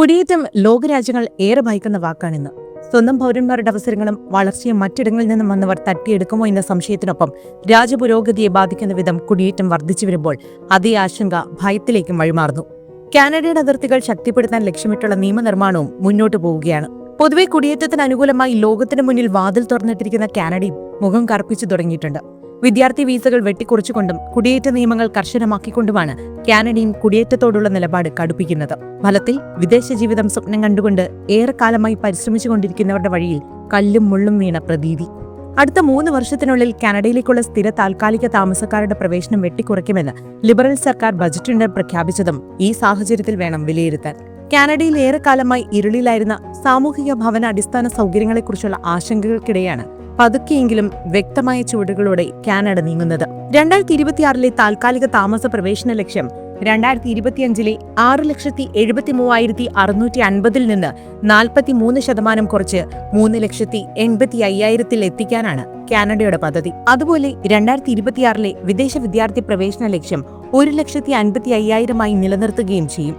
കുടിയേറ്റം ലോകരാജ്യങ്ങൾ ഏറെ ഭയക്കുന്ന വാക്കാണിന്ന്. സ്വന്തം പൗരന്മാരുടെ അവസരങ്ങളും വളർച്ചയും മറ്റിടങ്ങളിൽ നിന്നും വന്നവർ തട്ടിയെടുക്കുമോ എന്ന സംശയത്തിനൊപ്പം രാജ്യപുരോഗതിയെ ബാധിക്കുന്ന വിധം കുടിയേറ്റം വർദ്ധിച്ചു വരുമ്പോൾ അതേ ആശങ്ക ഭയത്തിലേക്കും വഴിമാറുന്നു. കാനഡയുടെ അതിർത്തികൾ ശക്തിപ്പെടുത്താൻ ലക്ഷ്യമിട്ടുള്ള നിയമനിർമ്മാണവും മുന്നോട്ടു പോവുകയാണ്. പൊതുവെ കുടിയേറ്റത്തിന് അനുകൂലമായി ലോകത്തിന് മുന്നിൽ വാതിൽ തുറന്നിട്ടിരിക്കുന്ന കാനഡയും മുഖം കറുപ്പിച്ചു തുടങ്ങിയിട്ടുണ്ട്. വിദ്യാർത്ഥി വീസകൾ വെട്ടിക്കുറച്ചുകൊണ്ടും കുടിയേറ്റ നിയമങ്ങൾ കർശനമാക്കിക്കൊണ്ടുമാണ് കാനഡയും കുടിയേറ്റത്തോടുള്ള നിലപാട് കടുപ്പിക്കുന്നത്. ഫലത്തിൽ വിദേശ ജീവിതം സ്വപ്നം കണ്ടുകൊണ്ട് ഏറെക്കാലമായി പരിശ്രമിച്ചുകൊണ്ടിരിക്കുന്നവരുടെ വഴിയിൽ കല്ലും മുള്ളും വീണ പ്രതീതി. അടുത്ത മൂന്ന് വർഷത്തിനുള്ളിൽ കാനഡയിലേക്കുള്ള സ്ഥിര താൽക്കാലിക താമസക്കാരുടെ പ്രവേശനം വെട്ടിക്കുറയ്ക്കുമെന്ന് ലിബറൽ സർക്കാർ ബജറ്റിന് പ്രഖ്യാപിച്ചതും ഈ സാഹചര്യത്തിൽ വേണം വിലയിരുത്താൻ. കാനഡയിൽ ഏറെക്കാലമായി ഇരുളിലായിരുന്ന സാമൂഹിക ഭവന അടിസ്ഥാന സൗകര്യങ്ങളെക്കുറിച്ചുള്ള ആശങ്കകൾക്കിടെയാണ് പതുക്കെയെങ്കിലും വ്യക്തമായ ചുവടുകളോടെ കാനഡ നീങ്ങുന്നത്. രണ്ടായിരത്തി ഇരുപത്തിയാറിലെ താൽക്കാലിക താമസ പ്രവേശന ലക്ഷ്യം രണ്ടായിരത്തി ഇരുപത്തിയഞ്ചിലെ ആറ് ലക്ഷത്തി എഴുപത്തി മൂവായിരത്തി അറുന്നൂറ്റി അൻപതിൽ നിന്ന് നാൽപ്പത്തി മൂന്ന് ശതമാനം കുറച്ച് മൂന്ന് ലക്ഷത്തി എൺപത്തി അയ്യായിരത്തിൽ എത്തിക്കാനാണ് കാനഡയുടെ പദ്ധതി. അതുപോലെ രണ്ടായിരത്തി ഇരുപത്തിയാറിലെ വിദേശ വിദ്യാർത്ഥി പ്രവേശന ലക്ഷ്യം ഒരു ലക്ഷത്തി അൻപത്തി അയ്യായിരമായി നിലനിർത്തുകയും ചെയ്യും.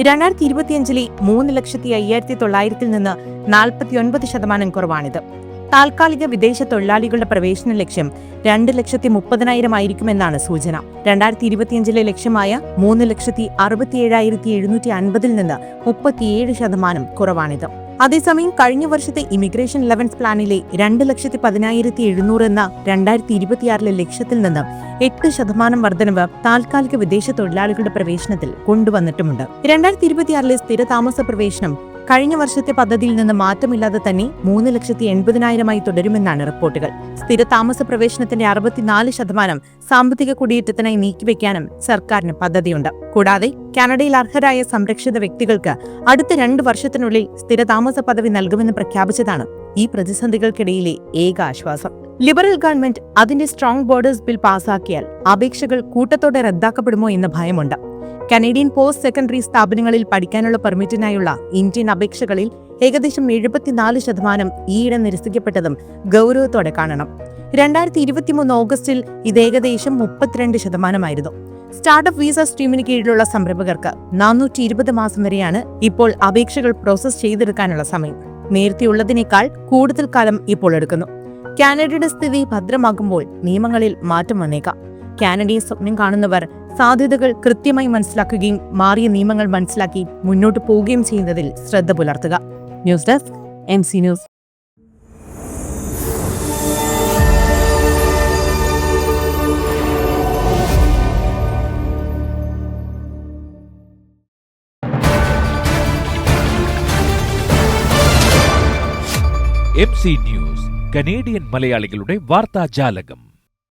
രണ്ടായിരത്തി ഇരുപത്തിയഞ്ചിലെ മൂന്ന് ലക്ഷത്തി അയ്യായിരത്തി തൊള്ളായിരത്തിൽ നിന്ന് നാൽപ്പത്തിയൊൻപത് ശതമാനം കുറവാണിത്. താൽക്കാലിക വിദേശ തൊഴിലാളികളുടെ പ്രവേശന ലക്ഷ്യം രണ്ട് ലക്ഷത്തി മുപ്പതിനായിരം ആയിരിക്കുമെന്നാണ് സൂചന. രണ്ടായിരത്തി ഇരുപത്തിയഞ്ചിലെ ലക്ഷ്യമായ മൂന്ന് ലക്ഷത്തി അറുപത്തിയേഴായിരത്തി എഴുന്നൂറ്റി അൻപതിൽ നിന്ന് മുപ്പത്തിയേഴ് ശതമാനം കുറവാണിത്. അതേസമയം കഴിഞ്ഞ വർഷത്തെ ഇമിഗ്രേഷൻ ലെവൻസ് പ്ലാനിലെ രണ്ട് ലക്ഷത്തി പതിനായിരത്തി എഴുന്നൂറ് എന്ന രണ്ടായിരത്തി ഇരുപത്തിയാറിലെ ലക്ഷ്യത്തിൽ നിന്ന് എട്ട് ശതമാനം വർധനവ് താൽക്കാലിക വിദേശ തൊഴിലാളികളുടെ പ്രവേശനത്തിൽ കൊണ്ടുവന്നിട്ടുമുണ്ട്. രണ്ടായിരത്തി ഇരുപത്തിയാറിലെ സ്ഥിരതാമസ പ്രവേശനം കഴിഞ്ഞ വർഷത്തെ പദ്ധതിയിൽ നിന്ന് മാറ്റമില്ലാതെ തന്നെ മൂന്ന് ലക്ഷത്തി എൺപതിനായിരമായി തുടരുമെന്നാണ് റിപ്പോർട്ടുകൾ. സ്ഥിര താമസ പ്രവേശനത്തിന്റെ അറുപത്തിനാല് ശതമാനം സാമ്പത്തിക കുടിയേറ്റത്തിനായി നീക്കിവെക്കാനും സർക്കാരിന് പദ്ധതിയുണ്ട്. കൂടാതെ കാനഡയിൽ അർഹരായ സംരക്ഷിത വ്യക്തികൾക്ക് അടുത്ത രണ്ട് വർഷത്തിനുള്ളിൽ സ്ഥിര താമസ പദവി നൽകുമെന്ന് പ്രഖ്യാപിച്ചതാണ് ഈ പ്രതിസന്ധികൾക്കിടയിലെ ഏക ആശ്വാസം. ലിബറൽ ഗവൺമെന്റ് അതിന്റെ സ്ട്രോങ് ബോർഡേഴ്സ് ബിൽ പാസാക്കിയാൽ അപേക്ഷകൾ കൂട്ടത്തോടെ റദ്ദാക്കപ്പെടുമോ എന്ന ഭയമുണ്ട്. കനേഡിയൻ പോസ്റ്റ് സെക്കൻഡറി സ്ഥാപനങ്ങളിൽ പഠിക്കാനുള്ള പെർമിറ്റിനായുള്ള ഇന്ത്യൻ അപേക്ഷകളിൽ ഏകദേശം എഴുപത്തിനാല് ശതമാനം ഈയിടെ നിരസിക്കപ്പെട്ടതും ഗൗരവത്തോടെ കാണണം. രണ്ടായിരത്തി ഇരുപത്തിമൂന്ന് ഓഗസ്റ്റിൽ ഇത് ഏകദേശം മുപ്പത്തിരണ്ട് ശതമാനമായിരുന്നു. സ്റ്റാർട്ടപ്പ് വിസ സ്ട്രീമിന് കീഴിലുള്ള സംരംഭകർക്ക് നാനൂറ്റി ഇരുപത് മാസം വരെയാണ് ഇപ്പോൾ അപേക്ഷകൾ പ്രോസസ് ചെയ്തെടുക്കാനുള്ള സമയം. നേരത്തെയുള്ളതിനേക്കാൾ കൂടുതൽ കാലം ഇപ്പോൾ എടുക്കുന്നു. കാനഡയുടെ സ്ഥിതി ഭദ്രമാകുമ്പോൾ നിയമങ്ങളിൽ മാറ്റം വന്നേക്കാം. കാനഡയെ സ്വപ്നം കാണുന്നവർ സാധ്യതകൾ കൃത്യമായി മനസ്സിലാക്കുകയും മാറിയ നിയമങ്ങൾ മനസ്സിലാക്കി മുന്നോട്ട് പോവുകയും ചെയ്യുന്നതിൽ ശ്രദ്ധ പുലർത്തുക. News desk M C news. News Canadian മലയാളികളുടെ